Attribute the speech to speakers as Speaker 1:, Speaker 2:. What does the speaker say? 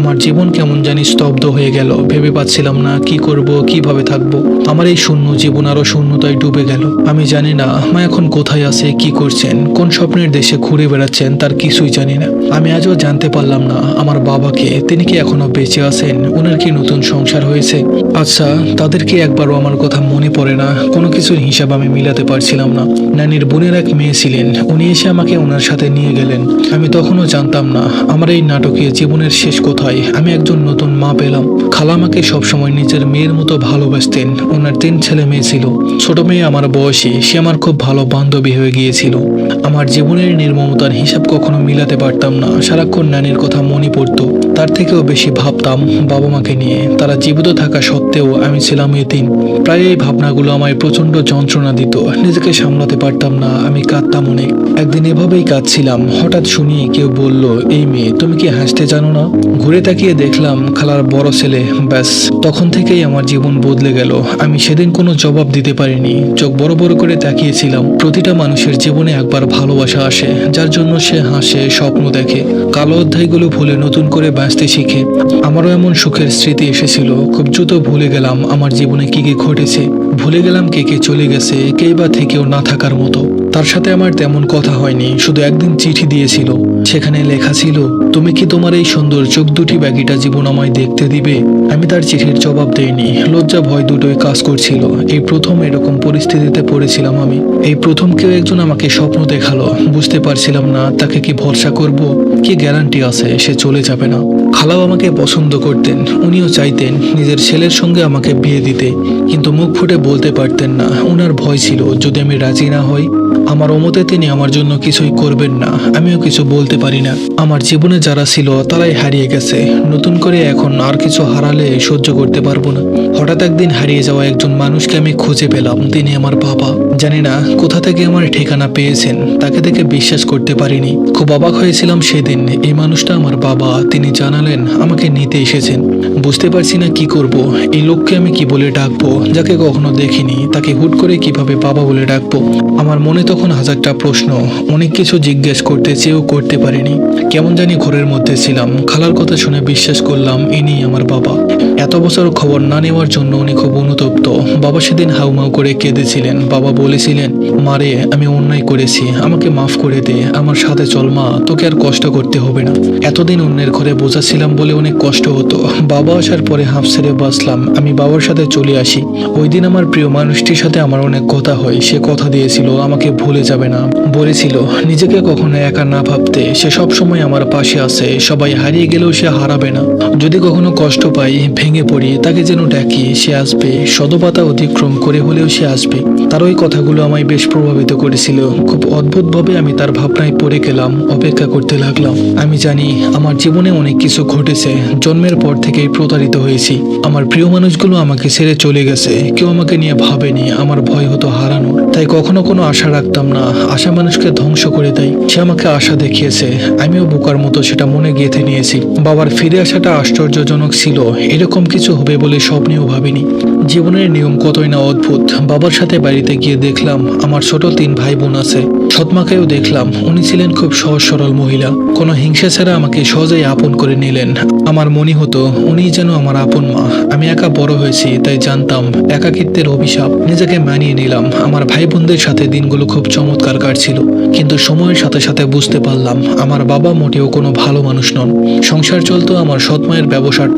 Speaker 1: আমার জীবন কেমন জানি স্তব্ধ হয়ে গেল। ভেবে পাচ্ছিলাম না, কি করব, কীভাবে থাকব। আমার এই শূন্য জীবন আরও শূন্যতায় ডুবে গেল। আমি জানি না, মা এখন কোথায় আছে, কি করছেন, কোন স্বপ্নের দেশে ঘুরে বেড়াচ্ছেন, তার কিছুই জানি না। আমি আজও জানতে পারলাম না, আমার বাবাকে, তিনি কি এখনও বেঁচে আছেন, ওনার কি নতুন সংসার হয়েছে? আচ্ছা তাদেরকে একবারও আমার কথা মনে পড়ে না? কোনো কিছুর হিসাব আমি মিলাতে পারছিলাম না। নানির বোনের এক মেয়ে ছিলেন, উনি এসে আমাকে ওনার সাথে নিয়ে গেলেন। আমি তখনও জানতাম না, আমার এই নাটকীয় জীবনের শেষ কোথায়। আমি একজন নতুন মা পেলাম। খালা আমাকে সবসময় নিজের মেয়ের মতো ভালোবাসতেন। ওনার তিন ছেলে মেয়ে ছিল। ছোট মেয়ে আমার বয়সী, সে আমার খুব ভালো বান্ধবী হয়ে গিয়েছিল। আমার জীবনের নির্মমতার হিসাব কখনো মিলাতে পারতাম না। সারাক্ষণ নানির কথা মনে পড়তো। তার থেকেও বেশি ভাবতাম বাবা মাকে নিয়ে। তারা জীবিত থাকা সত্ত্বেও আমি ছিলাম এতিম। প্রায় এই ভাবনাগুলো আমায় প্রচণ্ড যন্ত্রণা দিত। নিজেকে সামলাতে পারতাম না। আমি কাঁদতাম অনেক। একদিন এভাবেই কাঁদছিলাম। হঠাৎ শুনি কেউ বলল, এই মেয়ে, তুমি কি হাসতে জানো না? ঘুরে তাকিয়ে দেখলাম খালার বড় ছেলে, ব্যাস, তখন থেকেই আমার জীবন বদলে গেল। আমি সেদিন কোনো জবাব দিতে পারিনি। চোখ বড় বড় করে তাকিয়েছিলাম। প্রতিটা মানুষের জীবনে একবার ভালোবাসা আসে, যার জন্য সে হাসে, স্বপ্ন দেখে। কালো অধ্যায়গুলো ভুলে নতুন করে বাঁচতে শিখে। আমারও এমন সুখের স্মৃতি এসেছিল। খুব দ্রুত ভুলে গেলাম আমার জীবনে কি কি ঘটেছে। ভুলে গেলাম কে কে চলে গেছে কে বা থেকেও না থাকার মতো। তার সাথে আমার তেমন কথা হয়নি, শুধু একদিন চিঠি দিয়েছিল। সেখানে লেখা ছিল, তুমি কি তোমার এই সুন্দর চোখ দুটি ব্যাগিটা জীবন আমায় দেখতে দিবে? আমি তার চিঠির জবাব দেইনি। লজ্জা ভয় দুটোই কাজ করছিল। এই প্রথম এরকম পরিস্থিতিতে পড়েছিলাম আমি। এই প্রথম কেউ একজন আমাকে স্বপ্ন দেখাল। বুঝতে পারছিলাম না, তাকে কি ভরসা করব? কি গ্যারান্টি আছে, সে চলে যাবে না। খালাও আমাকে পছন্দ করতেন, উনিও চাইতেন নিজের ছেলের সঙ্গে আমাকে বিয়ে দিতে। কিন্তু মুখ ফুটে বলতে পারতেন না ওনার ভয় ছিল, যদি আমি রাজি না হই, আমার অমতে তিনি আমার জন্য কিছুই করবেন না, আমিও কিছু বলতে পারি না। আমার জীবনে যারা ছিল, তারাই হারিয়ে গেছে। নতুন করে এখন আর কিছু হারালে সহ্য করতে পারব না। হঠাৎ একদিন হারিয়ে যাওয়া একজন মানুষকে আমি খুঁজে পেলাম, তিনি আমার বাবা। জানি না কোথা থেকে আমার ঠিকানা পেয়েছেন, তাকে দেখে বিশ্বাস করতে পারিনি। খুব অবাক হয়েছিলাম সেদিন। এই মানুষটা আমার বাবা, তিনি জানালেন আমাকে নিতে এসেছেন। বুঝতে পারছি না কি করব, এই লোককে আমি কি বলে ডাকবো, যাকে কখনো দেখিনি, তাকে হুট করে কীভাবে বাবা বলে ডাকবো? আমার মনে তখন হাজারটা প্রশ্ন, অনেক কিছু জিজ্ঞেস করতে চেয়েও করতে পারিনি। কেমন জানি ঘরের মধ্যে ছিলাম, খালার কথা শুনে বিশ্বাস করলাম ইনি আমার বাবা। এত বছর খবর না নেওয়ার জন্য উনি খুব অনুতপ্ত। বাবা সেদিন হাউমাউ করে কেঁদেছিলেন, বাবা বলেছিলেন, মারে, আমি অন্যায় করেছি, আমাকে মাফ করে দে, আমার সাথে চল মা, তোকে আর কষ্ট করতে হবে না। এতদিন অন্যের ঘরে বোঝা ছিলাম বলে অনেক কষ্ট হতো। বাবা আসার পরে হাফ ছেড়ে বাঁচলাম। আমি বাবার সাথে চলে আসি। ওই দিন আমার প্রিয় মানুষটির সাথে আমার অনেক কথা হয়। সে কথা দিয়েছিল, আমাকে ভুলে যাবে না। বলেছিল, নিজেকে কখনো একা না ভাবতে। সে সব সময় আমার পাশে আছে। সবাই হারিয়ে গেলেও সে হারাবে না। যদি কখনো কষ্ট পাই, ভেঙে পড়ি, তাকে যেন ডাকি, সে আসবে। সদপাতা অতিক্রম করে হলেও সে আসবে। তার ওই কথাগুলো আমায় বেশ প্রভাবিত করেছিল। খুব অদ্ভুতভাবে আমি তার ভাবনায় পড়ে গেলাম, অপেক্ষা করতে লাগলাম। আমি জানি, আমার জীবনে অনেক কিছু ঘটেছে, জন্মের পর থেকেই প্রতারিত হয়েছি। আমার প্রিয় মানুষগুলো আমাকে ছেড়ে চলে গেছে, কেউ আমাকে নিয়ে ভাবেনি, আমার ভয় হতো হারানোর। তাই কখনো কোনো আশা রাখতাম না, আশা মানুষকে ধ্বংস করে দেয়। সে আমাকে আশা দেখিয়েছে, আমিও বোকার মতো সেটা মনে গেঁথে নিয়েছি। বাবার ফিরে আসাটা আশ্চর্যজনক ছিল, এরকম কিছু হবে বলে স্বপ্নেও ভাবিনি। জীবনের নিয়ম কতই না অদ্ভুত। বাবার সাথে বাড়িতে গিয়ে দেখলাম, আমার ছোট তিন ভাই বোন আছে। সৎমাকেও দেখলাম, উনি ছিলেন খুব সহজ সরল মহিলা। কোনো হিংসা ছাড়া আমাকে সহজেই আপন করে নিলেন। আমার মনে হতো উনি যেন আমার আপন মা। আমি একা বড় হয়েছি, তাই জানতাম, একাকিত্বের অভিশাপ। নিজেকে মানিয়ে নিলাম। আমার ভাই বোনদের সাথে দিনগুলো খুব চমৎকার কাটছিল। কিন্তু সময়ের সাথে সাথে বুঝতে পারলাম, আমার বাবা মোটেও কোনো ভালো মানুষ নন। সংসার চলতো আমার সৎমায়ের ব্যবসাটা